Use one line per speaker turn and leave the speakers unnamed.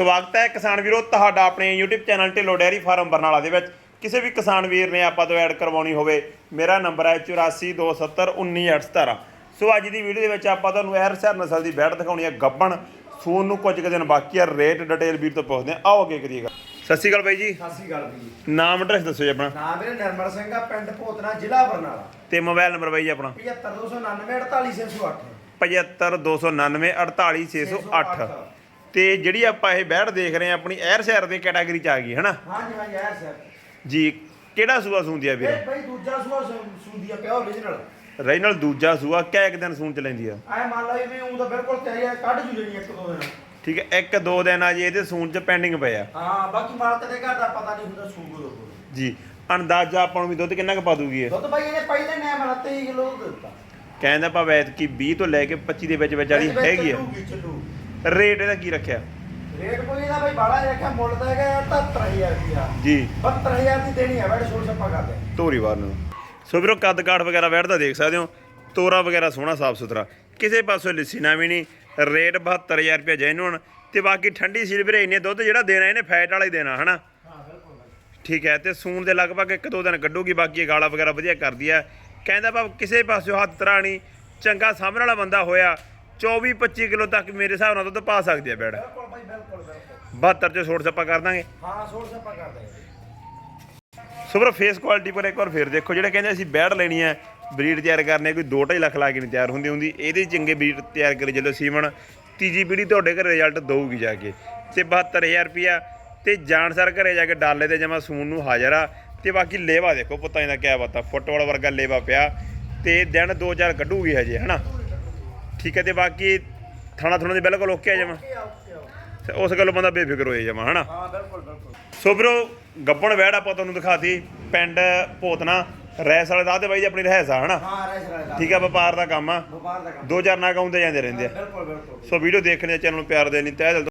ਸਵਾਗਤ ਹੈ ਕਿਸਾਨ ਵੀਰੋ ਤੁਹਾਡਾ ਆਪਣੇ YouTube channel Dhillon dairy farm Barnala ਦੇ ਵਿੱਚ। ਕਿਸੇ ਵੀ ਕਿਸਾਨ ਵੀਰ ਨੇ ਆਪਾਂ ਤੋਂ ਐਡ ਕਰਵਾਉਣੀ ਹੋਵੇ ਮੇਰਾ ਨੰਬਰ ਹੈ 8427191817 ਸੋ ਅੱਜ ਦੀ ਵੀਡੀਓ ਦੇ ਵਿੱਚ ਆਪਾਂ ਤੁਹਾਨੂੰ ਐਰਸਰ ਨਸਲ ਦੀ ਬੈੜ ਦਿਖਾਉਣੀ ਹੈ ਗੱਬਣ ਸੂਨ ਨੂੰ ਕੁਝ ਕੁ ਦਿਨ ਬਾਕੀ ਆ ਰੇਟ ਡਿਟੇਲ ਵੀਰ ਤੋਂ ਪੁੱਛਦੇ ਆ ਆਓ ਅੱਗੇ ਕਰੀਏਗਾ ਸਤਿ ਸ਼੍ਰੀ ਅਕਾਲ ਬਾਈ ਜੀ।
ਸਤਿ ਸ਼੍ਰੀ ਅਕਾਲ ਜੀ।
ਨਾਮ ਐਡਰੈਸ ਦੱਸੋ ਜੀ ਆਪਣਾ।
ਨਾਮ ਮੇਰੇ ਨਿਰਮਲ ਸਿੰਘ ਆ ਪਿੰਡ ਭੋਤਨਾ ਜ਼ਿਲ੍ਹਾ ਬਰਨਾਲਾ।
ਤੇ ਮੋਬਾਈਲ ਨੰਬਰ ਬਾਈ ਜੀ ਆਪਣਾ।
75299
7529948608 48608 ਤੇ ਜਿਹੜੀ ਆਪਾਂ ਇਹ ਬੈੜ ਦੇਖ ਰਹੇ ਆ ਆਪਣੀ ਐਰ ਸ਼ਹਿਰ ਦੇ ਕੈਟਾਗਰੀ ਚ ਆ ਗਈ ਹਨਾ?
ਹਾਂਜੀ ਹਾਂ ਯਾਰ ਸਰ
ਜੀ ਕਿਹੜਾ ਸੂਆ ਸੂੰਦੀ ਆ ਵੀਰ?
ਇਹ ਬਈ ਦੂਜਾ ਸੂਆ ਸੁੰਦੀ ਆ ਪਿਆ ਓਰੀਜਨਲ
ਰੈਨਲ ਦੂਜਾ ਸੂਆ ਕਿਆ ਇੱਕ ਦਿਨ ਸੂਣ ਚ ਲੈਂਦੀ ਆ?
ਐ ਮੰਨ ਲਓ ਵੀ ਉਹ ਤਾਂ ਬਿਲਕੁਲ ਤਿਆਰੀ ਆ ਕੱਢ ਜੂ ਜਣੀ ਇੱਕ ਦੋ ਦਿਨ।
ਠੀਕ ਹੈ ਇੱਕ ਦੋ ਦਿਨ ਆ ਜੀ ਇਹਦੇ ਸੂਣ ਚ ਪੈਂਡਿੰਗ ਪਏ ਆ।
ਹਾਂ ਬਾਕੀ ਮਾਲਕ ਦੇ ਘਰ ਦਾ ਪਤਾ ਨਹੀਂ ਹੁੰਦਾ ਸੂਗਰ ਉਹ
ਜੀ ਅੰਦਾਜ਼ਾ ਆਪਾਂ ਨੂੰ ਵੀ ਦੁੱਧ ਕਿੰਨਾ ਕੁ ਪਾ ਦੂਗੀ ਇਹ?
ਦੁੱਧ ਬਾਈ ਇਹਨੇ ਪਹਿਲੇ ਨੇ ਮਨ 23 ਕਿਲੋ ਦਿੱਤਾ।
ਕਹਿੰਦਾ ਭਾਵੇਂ ਐਤਕੀ 20 ਤੋਂ ਲੈ ਕੇ 25 ਦੇ ਵਿੱਚ ਵਿੱਚ ਵਾਲੀ ਹੈਗੀ ਆ।
ਚੱਲੂਗੀ,
ਰੇਟ ਇਹਦਾ ਕੀ ਰੱਖਿਆ?
ਰੇਟ ਕੋਈ ਇਹਦਾ ਬਾਈ ਬਾੜਾ ਰੱਖਿਆ ਮੁੱਲ ਤਾਂ ਹੈਗਾ 73000 ਰੁਪਿਆ
ਜੀ।
72000 ਦੀ ਦੇਣੀ ਹੈ ਬੈਠ ਛੋੜ ਛੱਪਾ ਕਰਦੇ
ਧੋਰੀ ਵਾਰ ਨੂੰ। ਸੋ ਵੀਰੋ ਕੱਦ ਕਾਠ ਵਗੈਰਾ ਬੈਠਦਾ ਦੇਖ ਸਕਦੇ ਹੋ। ਤੋਰਾ ਵਗੈਰਾ ਸੋਹਣਾ ਸਾਫ਼ ਸੁਥਰਾ। ਕਿਸੇ ਪਾਸੋਂ ਲਿੱਸੀ ਨਾ ਵੀ ਨਹੀਂ। ਰੇਟ 72000 ਰੁਪਏ ਜੈਨੂਨ ਤੇ ਬਾਕੀ ਠੰਡੀ ਸਿਲਵਰ ਇਹਨੇ ਦੁੱਧ ਜਿਹੜਾ ਦੇਣਾ ਇਹਨੇ ਫੈਟ ਵਾਲਾ ਹੀ ਦੇਣਾ ਹਨਾ?
ਹਾਂ ਬਿਲਕੁਲ ਬਾਈ।
ਠੀਕ ਹੈ ਤੇ ਸੂਣ ਦੇ ਲਗਭਗ ਇੱਕ ਦੋ ਦਿਨ ਕੱਢੂਗੀ ਬਾਕੀ ਗਾਲਾ ਵਗੈਰਾ ਵਧੀਆ ਕਰਦੀ ਹੈ। ਕਹਿੰਦਾ ਭਾਵ ਕਿਸੇ ਪਾਸਿਓਂ ਹੱਥ ਤਰਾਣੀ ਚੰਗਾ ਸਾਹਮਣੇ ਵਾਲਾ ਬੰਦਾ ਹੋਇਆ 24 25 ਕਿਲੋ ਤੱਕ ਮੇਰੇ ਹਿਸਾਬ ਨਾਲ ਦੁੱਧ ਪਾ ਸਕਦੀ ਹੈ ਬੈੜ।
ਬਿਲਕੁਲ ਬਾਈ ਬਿਲਕੁਲ ਬਿਲਕੁਲ।
72 ਚ ਛੋੜ ਛੱਪਾ ਕਰ ਦਾਂਗੇ।
ਹਾਂ ਛੋੜ ਛੱਪਾ ਕਰਦੇ
ਸੋ ਵੀਰੋ ਫੇਸ ਕੁਆਲਿਟੀ ਪਰ ਇੱਕ ਵਾਰ ਫੇਰ ਦੇਖੋ ਜਿਹੜੇ ਕਹਿੰਦੇ ਅਸੀਂ ਬੈੜ ਲੈਣੀ ਹੈ ਬਰੀਡ ਤਿਆਰ ਕਰਨੇ ਕੋਈ 2.5 ਲੱਖ ਲਾ ਕੇ ਨਹੀਂ ਤਿਆਰ ਹੁੰਦੀ ਹੁੰਦੀ ਇਹਦੇ ਚੰਗੇ ਬਰੀਡ ਤਿਆਰ ਕਰੇ ਜਦੋਂ ਸੀਮਨ ਤੀਜੀ ਪੀੜੀ ਤੁਹਾਡੇ ਘਰੇ ਰਿਜ਼ਲਟ ਦਊਗੀ ਜਾ ਕੇ। ਤੇ 72000 ਰੁਪਿਆ ਤੇ ਜਾਣਸਰ ਘਰੇ ਜਾ ਕੇ ਡਾਲੇ ਤੇ ਜਮਾ ਸੂਨ ਨੂੰ ਹਾਜ਼ਰ ਆ। ਤੇ ਬਾਕੀ ਲੇਵਾ ਦੇਖੋ ਪੁੱਤਾਂ ਦਾ ਕਿਆ ਬਾਤ ਆ ਫੁੱਟਬਾਲ ਵਰਗਾ ਲੇਵਾ ਪਿਆ। ਤੇ ਦਿਨ 2-4 ਕੱਢੂਗੀ ਹਜੇ ਹਨਾ? ਠੀਕ ਹੈ ਤੇ ਬਾਕੀ ਥਾਣਾ ਥੁਣਾ ਦੇ ਬਿਲਕੁਲ ਓਕੇ ਆ ਜਮਾ। ਉਸ ਗੱਲੋਂ ਬੰਦਾ ਬੇਫਿਕਰ ਹੋਏ ਜਮਾ ਹਨਾ?
ਹਾਂ ਬਿਲਕੁਲ ਬਿਲਕੁਲ।
ਸੋ ਵੀਰੋ ਗੱਬਣ ਵੈੜ ਆਪਾਂ ਤੁਹਾਨੂੰ ਦਿਖਾਤੀ ਪਿੰਡ ਭੋਤਨਾ ਰੈਸ ਵਾਲੇ ਤੇ ਬਾਈ ਜੀ ਆਪਣੀ ਰਹਿਸ ਆ ਹਨਾ?
ਹਾਂ
ਠੀਕ ਆ ਵਪਾਰ ਦਾ ਕੰਮ ਆ।
ਵਪਾਰ ਦਾ ਕੰਮ।
ਦੋ ਚਾਰ ਨਾਗ ਆਉਂਦੇ ਜਾਂਦੇ ਰਹਿੰਦੇ ਆ।
ਬਿਲਕੁਲ ਬਿਲਕੁਲ।
ਸੋ ਵੀਡੀਓ ਦੇਖਣ ਦੇ ਚੈਨਲ ਨੂੰ ਪਿਆਰ ਦੇਣੀ ਤਹਿ ਦਿਲ ਤੋਂ